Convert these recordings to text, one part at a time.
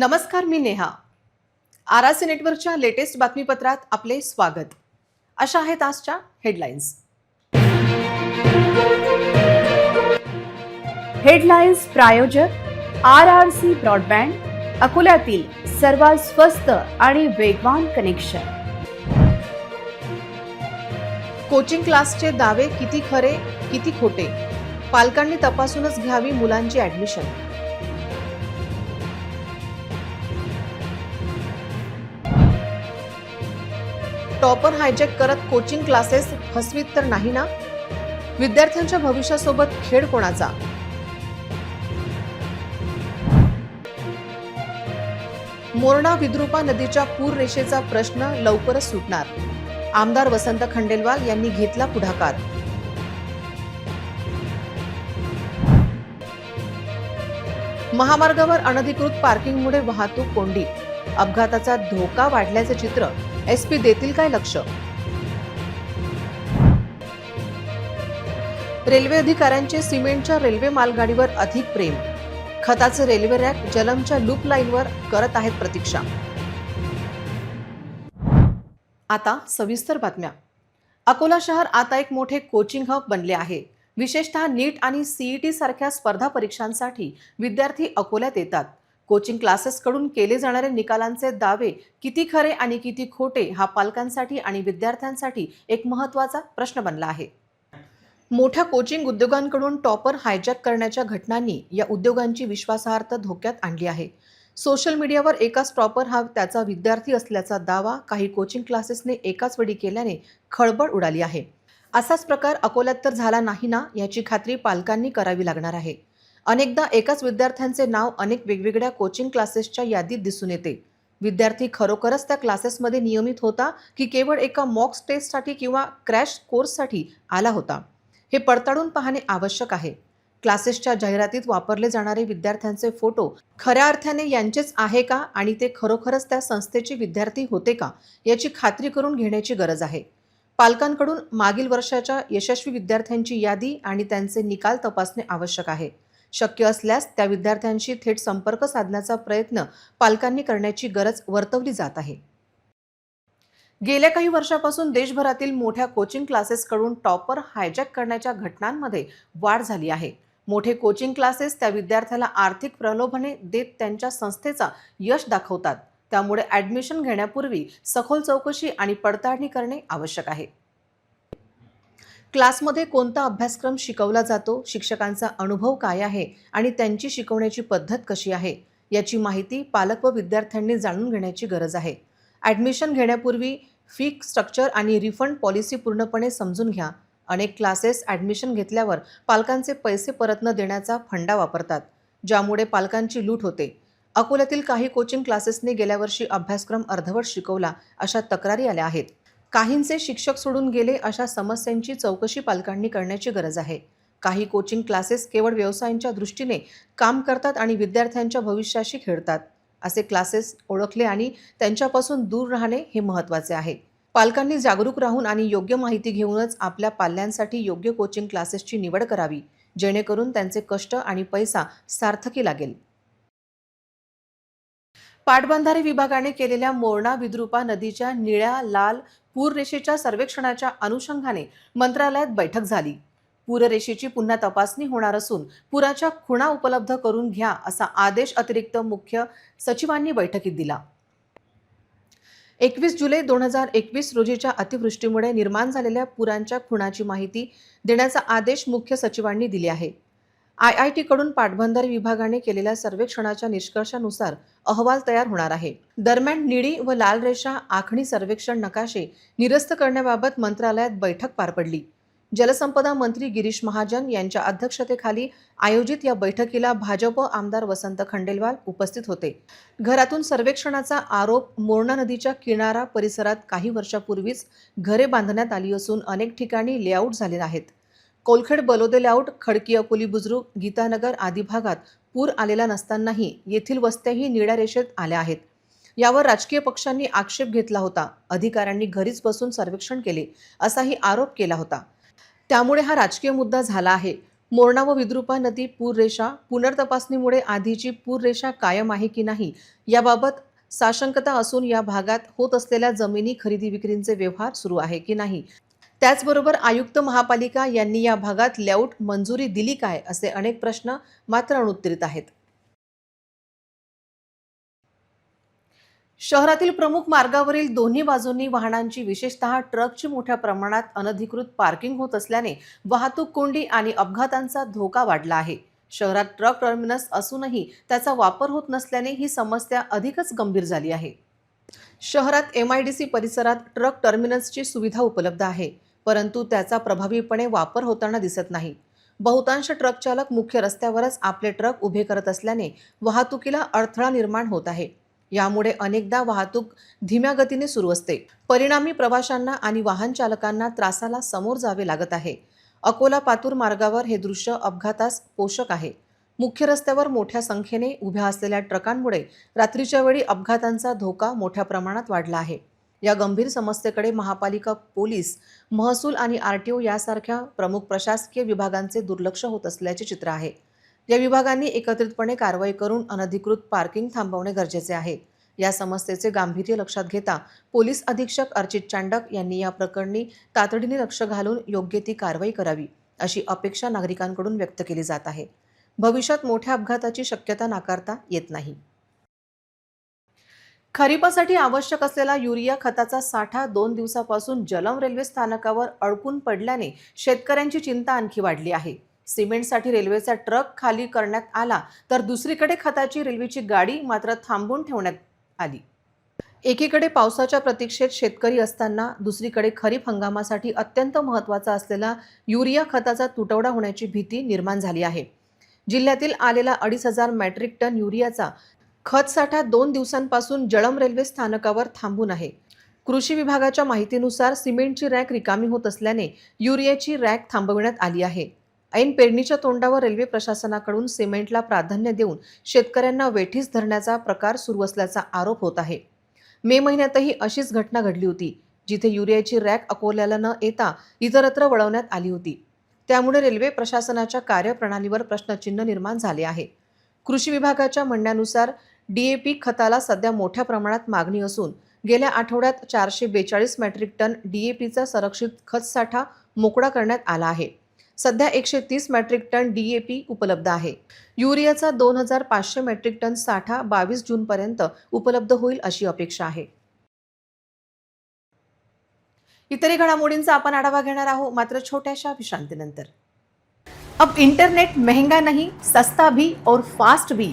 नमस्कार मी Neha. R R C नेटवर्कच्या लेटेस्ट बातमीपत्रात आपले स्वागत. अशा आहेत आजच्या हेडलाईन्स. हेडलाईन्स प्रायोजक आर आर सी ब्रॉडबँड अकोल्यातील सर्वात स्वस्त आणि वेगवान कनेक्शन. कोचिंग क्लासचे दावे किती खरे किती खोटे? पालकांनी तपासूनच घ्यावी मुलांची ऍडमिशन टॉपर हायजॅक करत कोचिंग क्लासेस फसवीत तर नाही ना? विद्यार्थ्यांच्या भविष्यासोबत खेळ कोणाचा? मोरणा विद्रुपा नदीच्या पूर रेषेचा प्रश्न लवकरच सुटणार. आमदार वसंत खंडेलवाल यांनी घेतला पुढाकार. महामार्गावर अनधिकृत पार्किंगमुळे वाहतूक कोंडी. अपघाताचा धोका वाढल्याचे चित्र एसपी देतील काय लक्ष? रेल्वे अधिकाऱ्यांचे सिमेंटच्या रेल्वे मालगाडीवर अधिक प्रेम. खताचे रेल्वे रॅक जलमच्या लूप लाईनवर करत आहेत प्रतीक्षा. आता सविस्तर बातम्या. अकोला शहर आता एक मोठे कोचिंग हब बनले आहे. विशेषतः नीट आणि सीईटी सारख्या स्पर्धा परीक्षांसाठी विद्यार्थी अकोल्यात येतात. कोचिंग क्लासेसकडून केले जाणारे निकालांचे दावे किती खरे आणि किती खोटे हा पालकांसाठी आणि विद्यार्थ्यांसाठी एक महत्त्वाचा प्रश्न बनला आहे. मोठ्या कोचिंग उद्योगांकडून टॉपर हायजॅक करण्याच्या घटनांनी या उद्योगांची विश्वासार्हता धोक्यात आणली आहे. सोशल मीडियावर एकाच टॉपर हा त्याचा विद्यार्थी असल्याचा दावा काही कोचिंग क्लासेसने एकाच वेळी केल्याने खळबळ उडाली आहे. असाच प्रकार अकोल्यात तर झाला नाही ना याची खात्री पालकांनी करावी लागणार आहे. अनेकदा एकाच विद्यार्थ्यांचे नाव अनेक वेगवेगळ्या कोचिंग क्लासेसच्या यादीत दिसून येते. विद्यार्थी खरोखरच त्या क्लासेसमध्ये नियमित होता की केवळ एका मॉक्स टेस्टसाठी किंवा क्रॅश कोर्ससाठी आला होता? हे पडताळून पाहणे आवश्यक आहे. क्लासेसच्या जाहिरातीत वापरले जाणारे विद्यार्थ्यांचे फोटो खऱ्या अर्थाने यांचेच आहे का आणि ते खरोखरच त्या संस्थेचे विद्यार्थी होते का याची खात्री करून घेण्याची गरज आहे. पालकांकडून मागील वर्षाच्या यशस्वी विद्यार्थ्यांची यादी आणि त्यांचे निकाल तपासणे आवश्यक आहे. शक्य असल्यास त्या विद्यार्थ्यांशी थेट संपर्क साधण्याचा प्रयत्न पालकांनी करण्याची गरज वर्तवली जात आहे. गेल्या काही वर्षापासून देशभरातील मोठ्या कोचिंग क्लासेसकडून टॉपर हायजॅक करण्याच्या घटनांमध्ये वाढ झाली आहे. मोठे कोचिंग क्लासेस त्या विद्यार्थ्याला आर्थिक प्रलोभने देत त्यांच्या संस्थेचा यश दाखवतात. त्यामुळे ॲडमिशन घेण्यापूर्वी सखोल चौकशी आणि पडताळणी करणे आवश्यक आहे. क्लासमध्ये कोणता अभ्यासक्रम शिकवला जातो? शिक्षकांचा अनुभव काय आहे? आणि त्यांची शिकवण्याची पद्धत कशी आहे? याची माहिती पालक व विद्यार्थ्यांनी जाणून घेण्याची गरज आहे. ॲडमिशन घेण्यापूर्वी फी स्ट्रक्चर आणि रिफंड पॉलिसी पूर्णपणे समजून घ्या. अनेक क्लासेस ॲडमिशन घेतल्यावर पालकांचे पैसे परत न देण्याचा फंडा वापरतात ज्यामुळे पालकांची लूट होते. अकोल्यातील काही कोचिंग क्लासेसने गेल्या वर्षी अभ्यासक्रम अर्धवट शिकवला अशा तक्रारी आल्या आहेत. काहींचे शिक्षक सोडून गेले अशा समस्यांची चौकशी पालकांनी करण्याची गरज आहे. काही कोचिंग क्लासेस केवळ व्यवसायांच्या दृष्टीने काम करतात आणि विद्यार्थ्यांच्या भविष्याशी खेळतात. असे क्लासेस ओळखले आणि त्यांच्यापासून दूर राहणे हे महत्त्वाचे आहे. पालकांनी जागरूक राहून आणि योग्य माहिती घेऊनच आपल्या पाल्यांसाठी योग्य कोचिंग क्लासेसची निवड करावी जेणेकरून त्यांचे कष्ट आणि पैसा सार्थकी लागेल. पाटबंधारे विभागाने केलेल्या मोरणा विद्रुपा नदीच्या निळ्या लाल पूररेषेच्या सर्वेक्षणाच्या अनुषंगाने मंत्रालयात बैठक झाली. पूररेषेची पुन्हा तपासणी होणार असून पुराच्या खुणा उपलब्ध करून घ्या असा आदेश अतिरिक्त मुख्य सचिवांनी बैठकीत दिला. एकवीस जुलै दोन हजार एकवीस रोजीच्या अतिवृष्टीमुळे निर्माण झालेल्या पुरांच्या खुणाची माहिती देण्याचा आदेश मुख्य सचिवांनी दिले आहे. आय आय टीकडून पाटबंधारे विभागाने केलेल्या सर्वेक्षणाच्या निष्कर्षानुसार अहवाल तयार होणार आहे. दरम्यान निळी व लाल रेषा आखणी सर्वेक्षण नकाशे निरस्त करण्याबाबत मंत्रालयात बैठक पार पडली. जलसंपदा मंत्री गिरीश महाजन यांच्या अध्यक्षतेखाली आयोजित या बैठकीला भाजप आमदार वसंत खंडेलवाल उपस्थित होते. घरातून सर्वेक्षणाचा आरोप मोरणा नदीच्या किनारा परिसरात काही वर्षापूर्वीच घरे बांधण्यात आली असून अनेक ठिकाणी लेआउट झाले आहेत कोलखेड बलोदे आउट खडकी अकोली बुजुर्ग गीतानगर आदी भागात पूर आलेला नसतानाही येथील वस्त्याही निळ्या रेषेत आल्या आहेत. यावर राजकीय पक्षांनी आक्षेप घेतला होता. अधिकाऱ्यांनी घरीच बसून सर्वेक्षण केले असाही आरोप केला होता. त्यामुळे हा राजकीय मुद्दा झाला आहे. मोरणा व विद्रुपा नदी पूररेषा पुनर्तपासणीमुळे आधीची पूररेषा कायम आहे की नाही याबाबत साशंकता असून या भागात होत असलेल्या जमिनी खरेदी विक्रीचे व्यवहार सुरू आहे की नाही त्याचबरोबर आयुक्त महापालिका यांनी या भागात लेआउट मंजुरी दिली काय असे अनेक प्रश्न मात्र अनुत्तरित आहेत. शहरातील प्रमुख मार्गावरील दोन्ही बाजूंनी वाहनांची विशेषतः ट्रकची मोठ्या प्रमाणात अनधिकृत पार्किंग होत असल्याने वाहतूक कोंडी आणि अपघातांचा धोका वाढला आहे. शहरात ट्रक टर्मिनस असूनही त्याचा वापर होत नसल्याने ही समस्या अधिकच गंभीर झाली आहे. शहरात एम आय डी सी परिसरात ट्रक टर्मिनसची सुविधा उपलब्ध आहे. परंतु त्याचा प्रभावीपणे वापर होताना दिसत नाही. बहुतांश ट्रक चालक मुख्य रस्त्यावरच आपले ट्रक उभे करत असल्याने वाहतुकीला अडथळा निर्माण होत आहे. यामुळे अनेकदा वाहतूक धीम्या गतीने सुरू असते. परिणामी प्रवाशांना आणि वाहन चालकांना त्रासाला समोर जावे लागत आहे. अकोला पातूर मार्गावर हे दृश्य अपघातास पोषक आहे. मुख्य रस्त्यावर मोठ्या संख्येने उभ्या असलेल्या ट्रकांमुळे रात्रीच्या वेळी अपघातांचा धोका मोठ्या प्रमाणात वाढला आहे. या गंभीर समस्येकडे महापालिका पोलीस महसूल आणि आर टी ओ यासारख्या प्रमुख प्रशासकीय विभागांचे दुर्लक्ष होत असल्याचे चित्र आहे. या विभागांनी एकत्रितपणे कारवाई करून अनधिकृत पार्किंग थांबवणे गरजेचे आहे. या समस्येचे गांभीर्य लक्षात घेता पोलीस अधीक्षक अर्चित चांडक यांनी या प्रकरणी तातडीने लक्ष घालून योग्य ती कारवाई करावी अशी अपेक्षा नागरिकांकडून व्यक्त केली जात आहे. भविष्यात मोठ्या अपघाताची शक्यता नाकारता येत नाही. खरीपासाठी आवश्यक असलेला युरिया खताचा साठा दोन दिवसापासून जलम रेल्वे स्थानकावर अडकून पडल्याने शेतकऱ्यांची चिंता आणखी वाढली आहे. सिमेंटसाठी रेल्वेचा ट्रक खाली करण्यात आला तर दुसरीकडे खताची रेल्वेची गाडी मात्र थांबून ठेवण्यात आली. एकीकडे पावसाच्या प्रतीक्षेत शेतकरी असताना दुसरीकडे खरीप हंगामासाठी अत्यंत महत्त्वाचा असलेला युरिया खताचा तुटवडा होण्याची भीती निर्माण झाली आहे. जिल्ह्यातील आलेला अडीच हजार मॅट्रिक टन युरियाचा खत साठा दोन दिवसांपासून जळम रेल्वे स्थानकावर थांबून आहे. कृषी विभागाच्या माहितीनुसार सिमेंटची रॅक रिकामी होत असल्याने युरियाची रॅक थांबविण्यात आली आहे. ऐन पेरणीच्या तोंडावर रेल्वे प्रशासनाकडून सिमेंटला प्राधान्य देऊन शेतकऱ्यांना वेठीस धरण्याचा प्रकार सुरू असल्याचा आरोप होत आहे. मे महिन्यातही अशीच घटना घडली होती जिथे युरियाची रॅक अकोल्याला न येता इतरत्र वळवण्यात आली होती. त्यामुळे रेल्वे प्रशासनाच्या कार्यप्रणालीवर प्रश्नचिन्ह निर्माण झाले आहे. कृषी विभागाच्या म्हणण्यानुसार डीएपी खताला सध्या मोठ्या प्रमाणात मागणी असून गेल्या आठवड्यात चारशे बेचाळीस मेट्रिक टन डीएपीचा संरक्षित खत साठा मोकळा करण्यात आला आहे. सध्या एकशे तीस मेट्रिक टन डीएपी उपलब्ध आहे. युरियाचा दोन हजार पाचशे मेट्रिक टन साठा बावीस जूनपर्यंत उपलब्ध होईल अशी अपेक्षा आहे. इतरही घडामोडींचा आपण आढावा घेणार आहोत. मात्र छोट्याशा विश्रांतीनंतर. अब इंटरनेट महंगा नहीं सस्ता भी और फास्ट भी.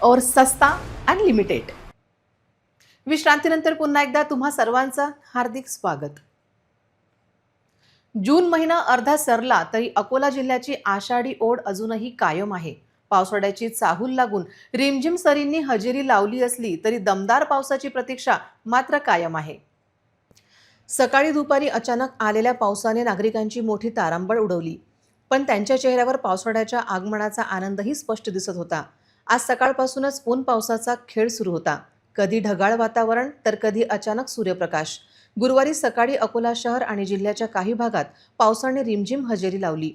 और सस्ता अनलिमिटेड विश्रांतीनंतर पुन्हा एकदा तुम्हा सर्वांचं हार्दिक स्वागत. जून महिना अर्धा सरला तरी अकोला जिल्ह्याची आषाढी ओढ अजूनही कायम आहे. पावसाळ्याची चाहूल लागून रिमझिम सरींनी हजेरी लावली असली तरी दमदार पावसाची प्रतीक्षा मात्र कायम आहे. सकाळी दुपारी अचानक आलेल्या पावसाने नागरिकांची मोठी तारांबळ उडवली. पण त्यांच्या चेहऱ्यावर पावसाळ्याच्या आगमनाचा आनंदही स्पष्ट दिसत होता. आज सकाळपासूनच ऊन पावसाचा खेळ सुरू होता. कधी ढगाळ वातावरण तर कधी अचानक सूर्यप्रकाश. गुरुवारी सकाळी अकोला शहर आणि जिल्ह्याच्या काही भागात पावसाने रिमझिम हजेरी लावली.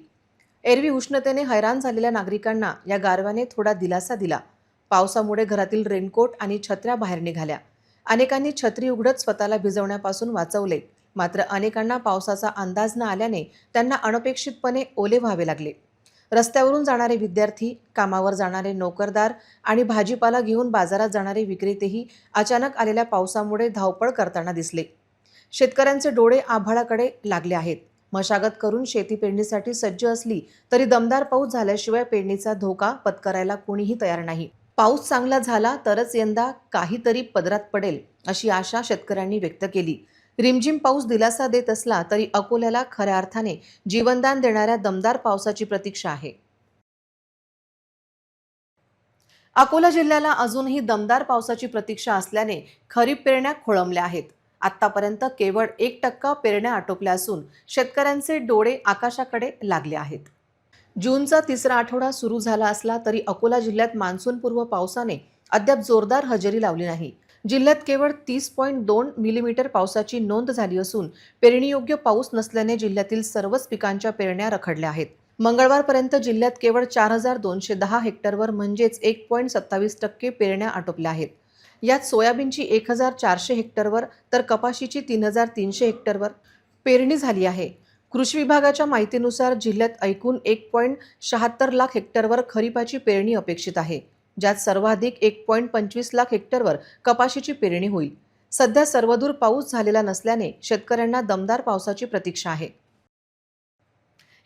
एरवी उष्णतेने हैराण झालेल्या नागरिकांना या गारव्याने थोडा दिलासा दिला. पावसामुळे घरातील रेनकोट आणि छत्र्या बाहेर निघाल्या. अनेकांनी छत्री उघडत स्वतःला भिजवण्यापासून वाचवले. मात्र अनेकांना पावसाचा अंदाज न आल्याने त्यांना अनपेक्षितपणे ओले व्हावे लागले. रस्त्यावरून जाणारे विद्यार्थी कामावर जाणारे नोकरदार आणि भाजीपाला घेऊन बाजारात जाणारे विक्रेतेही अचानक आलेल्या पावसामुळे धावपळ करताना दिसले. शेतकऱ्यांचे डोळे आभाळाकडे लागले आहेत. मशागत करून शेती पेरणीसाठी सज्ज असली तरी दमदार पाऊस झाल्याशिवाय पेरणीचा धोका पत्करायला कोणीही तयार नाही. पाऊस चांगला झाला तरच यंदा काहीतरी पदरात पडेल अशी आशा शेतकऱ्यांनी व्यक्त केली. रिमझिम पाऊस दिलासा देत असला तरी अकोल्याला खऱ्या अर्थाने जीवनदान देणाऱ्या दमदार पावसाची प्रतीक्षा आहे. अकोला जिल्ह्याला अजूनही दमदार पावसाची प्रतीक्षा असल्याने खरीप पेरण्या खोळंबल्या आहेत. आतापर्यंत केवळ एक टक्का पेरण्या आटोपल्या असून शेतकऱ्यांचे डोळे आकाशाकडे लागले आहेत. जूनचा तिसरा आठवडा सुरू झाला असला तरी अकोला जिल्ह्यात मान्सूनपूर्व पावसाने अद्याप जोरदार हजेरी लावली नाही. जिल्ह्यात केवळ तीस पॉईंट दोन मिलीमीटर पावसाची नोंद झाली असून पेरणीयोग्य पाऊस नसल्याने जिल्ह्यातील सर्वच पिकांच्या पेरण्या रखडल्या आहेत. मंगळवारपर्यंत जिल्ह्यात केवळ चार हजार दोनशे दहा हेक्टरवर म्हणजेच एक पॉईंट सत्तावीस टक्के पेरण्या आटोपल्या आहेत. यात सोयाबीनची एक हजार चारशे हेक्टरवर तर कपाशीची तीन हजार तीनशे हेक्टरवर पेरणी झाली आहे. कृषी विभागाच्या माहितीनुसार जिल्ह्यात एकूण एक पॉईंट शहात्तर लाख हेक्टरवर खरीपाची पेरणी अपेक्षित आहे. ज्यात सर्वाधिक एक पॉईंट पंचवीस लाख हेक्टरवर कपाशीची पेरणी होईल. सध्या सर्वदूर पाऊस झालेला नसल्याने शेतकऱ्यांना दमदार पावसाची प्रतीक्षा आहे.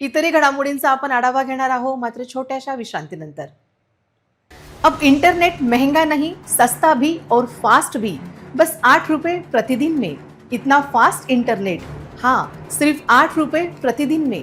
इतरही घडामोडींचा आपण आढावा घेणार आहोत मात्र छोट्याशा विश्रांतीनंतर. अब इंटरनेट महंगा नहीं सस्ता भी और फास्ट भी. बस आठ रुपये प्रतिदिन में. इतना फास्ट इंटरनेट हाँ सिर्फ आठ रुपये प्रतिदिन में.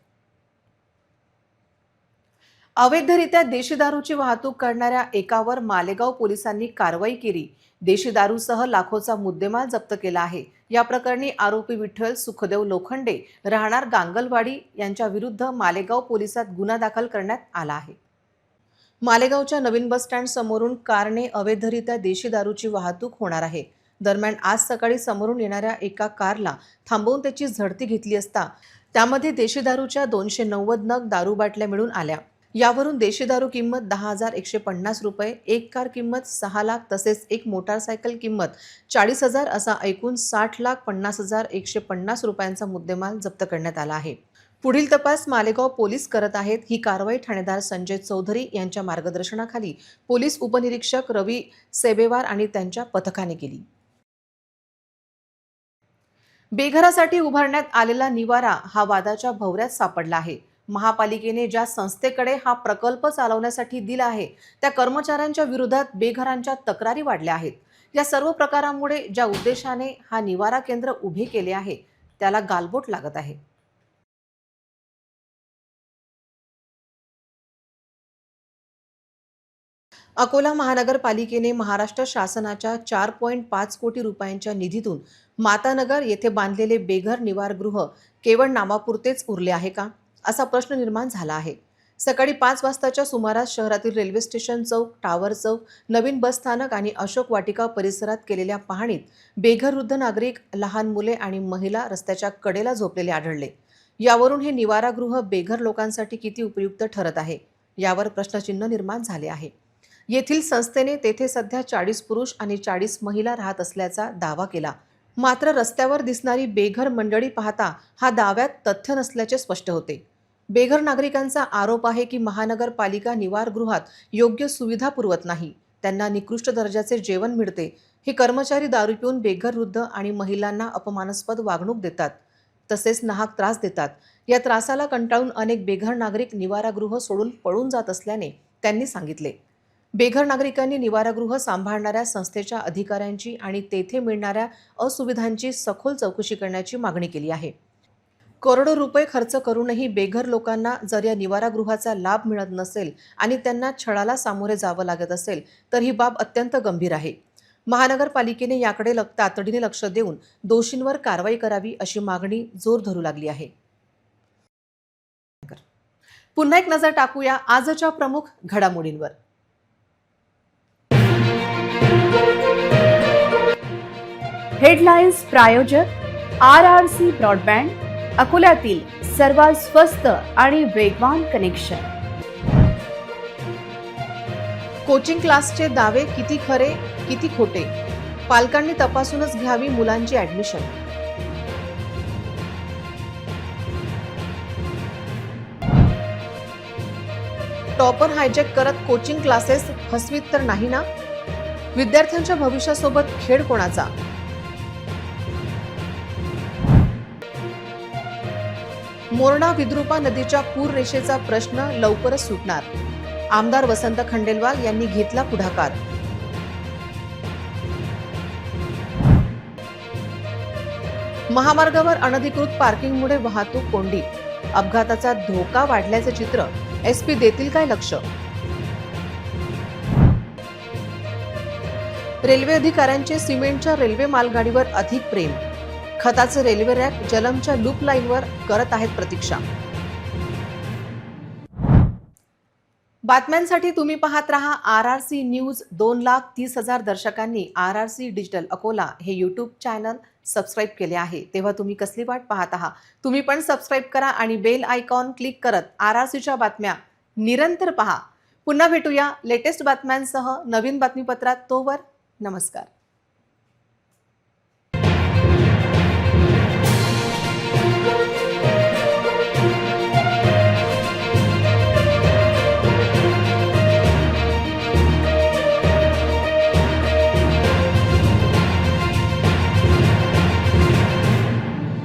अवैधरित्या देशी दारूची वाहतूक करणाऱ्या एकावर मालेगाव पोलिसांनी कारवाई केली. देशी दारूसह लाखोचा मुद्देमाल जप्त केला आहे. या प्रकरणी आरोपी विठ्ठल सुखदेव लोखंडे राहणार गांगलवाडी यांच्या विरुद्ध मालेगाव पोलिसात गुन्हा दाखल करण्यात आला आहे. मालेगावच्या नवीन बस स्टँड समोरून कारने अवैधरित्या देशी दारूची वाहतूक होणार आहे. दरम्यान आज सकाळी समोरून येणाऱ्या एका कारला थांबवून त्याची झडती घेतली असता त्यामध्ये देशी दारूच्या दोनशे नव्वद नग दारू बाटल्या मिळून आल्या. यावरून देशी दारू किंमत दहा हजार एकशे पन्नास रुपये एक कार किंमत सहा लाख तसेच एक मोटारसायकल किंमत चाळीस हजार असा एकूण साठ लाख पन्नास हजार एकशे पन्नास रुपयांचा मुद्देमाल जप्त करण्यात आला आहे. पुढील तपास मालेगाव पोलीस करत आहेत. ही कारवाई ठाणेदार संजय चौधरी यांच्या मार्गदर्शनाखाली पोलीस उपनिरीक्षक रवी सेबेवार आणि त्यांच्या पथकाने केली. बेघरासाठी उभारण्यात आलेला निवारा हा वादाच्या भवऱ्यात सापडला आहे. महापालिकेने ज्या संस्थेकडे हा प्रकल्प चालवण्यासाठी दिला आहे त्या कर्मचाऱ्यांच्या विरोधात बेघरांच्या तक्रारी वाढल्या आहेत. या सर्व प्रकारामुळे ज्या उद्देशाने हा निवारा केंद्र उभे केले आहे त्याला गालबोट लागत आहे. अकोला महानगरपालिकेने महाराष्ट्र शासनाच्या चार पॉईंट पाच कोटी रुपयांच्या निधीतून मातानगर येथे बांधलेले बेघर निवारगृह केवळ नावापुरतेच उरले आहे का? असा प्रश्न निर्माण झाला आहे. सकाळी पाच वाजताच्या सुमारास शहरातील रेल्वे स्टेशन चौक टावर चौक नवीन बस स्थानक आणि अशोक वाटिका परिसरात केलेल्या पाहणीत बेघर वृद्ध नागरिक लहान मुले आणि महिला रस्त्याच्या कडेला झोपलेले आढळले. यावरून हे निवारागृह बेघर लोकांसाठी किती उपयुक्त ठरत आहे यावर प्रश्नचिन्ह निर्माण झाले आहे. येथील संस्थेने तेथे सध्या चाळीस पुरुष आणि चाळीस महिला राहत असल्याचा दावा केला. मात्र रस्त्यावर दिसणारी बेघर मंडळी पाहता हा दाव्यात तथ्य नसल्याचे स्पष्ट होते. बेघर नागरिकांचा आरोप आहे की महानगरपालिका निवारगृहात योग्य सुविधा पुरवत नाही. त्यांना निकृष्ट दर्जाचे जेवण मिळते. हे कर्मचारी दारू पिऊन बेघर वृद्ध आणि महिलांना अपमानास्पद वागणूक देतात. तसेच नाहक त्रास देतात. या त्रासाला कंटाळून अनेक बेघर नागरिक निवारागृह सोडून पळून जात असल्याने त्यांनी सांगितले. बेघर नागरिकांनी निवारागृह सांभाळणाऱ्या संस्थेच्या अधिकाऱ्यांची आणि तेथे मिळणाऱ्या असुविधांची सखोल चौकशी करण्याची मागणी केली आहे. करोडो रुपये खर्च करूनही बेघर लोकांना जर या निवारागृहाचा लाभ मिळत नसेल आणि त्यांना छळाला सामोरे जावं लागत असेल तर ही बाब अत्यंत गंभीर आहे. महानगरपालिकेने याकडे लग तातडीने लक्ष देऊन दोषींवर कारवाई करावी अशी मागणी जोर धरू लागली आहे. पुन्हा एक नजर टाकूया आजच्या प्रमुख घडामोडींवर. हेडलाईन्स प्रायोजक आर आर सी ब्रॉडबँड अकोल्यातील सर्वात स्वस्त आणि वेगवान कनेक्शन कोचिंग क्लासचे दावे किती खरे किती खोटे? पालकांनी तपासूनच घ्यावी मुलांची ऍडमिशन टॉपर हायजॅक करत कोचिंग क्लासेस फसवीत तर नाही ना? विद्यार्थ्यांच्या भविष्यासोबत खेळ कोणाचा? मोरणा विद्रुपा नदीच्या पूर रेषेचा प्रश्न लवकरच सुटणार. आमदार वसंत खंडेलवाल यांनी घेतला पुढाकार. महामार्गावर अनधिकृत पार्किंगमुळे वाहतूक कोंडी. अपघाताचा धोका वाढल्याचे चित्र एसपी देतील काय लक्ष? रेल्वे अधिकाऱ्यांचे सिमेंटच्या रेल्वे मालगाडीवर अधिक प्रेम. खताचे रेल्वे रॅक जलमच्या लूप लाईनवर करत आहेत प्रतीक्षा. बातम्यांसाठी तुम्ही पाहत रहा आर आर सी न्यूज दोन लाख तीस हजार दर्शकांनी R R C digital Akola हे यूट्यूब चॅनल सबस्क्राईब केले आहे. तेव्हा तुम्ही कसली वाट पाहत आहात? तुम्ही पण सबस्क्राईब करा आणि बेल आयकॉन क्लिक करत आर आर सीच्या बातम्या निरंतर पहा. पुन्हा भेटूया लेटेस्ट बातम्यांसह नवीन बातमीपत्रात. तोवर नमस्कार.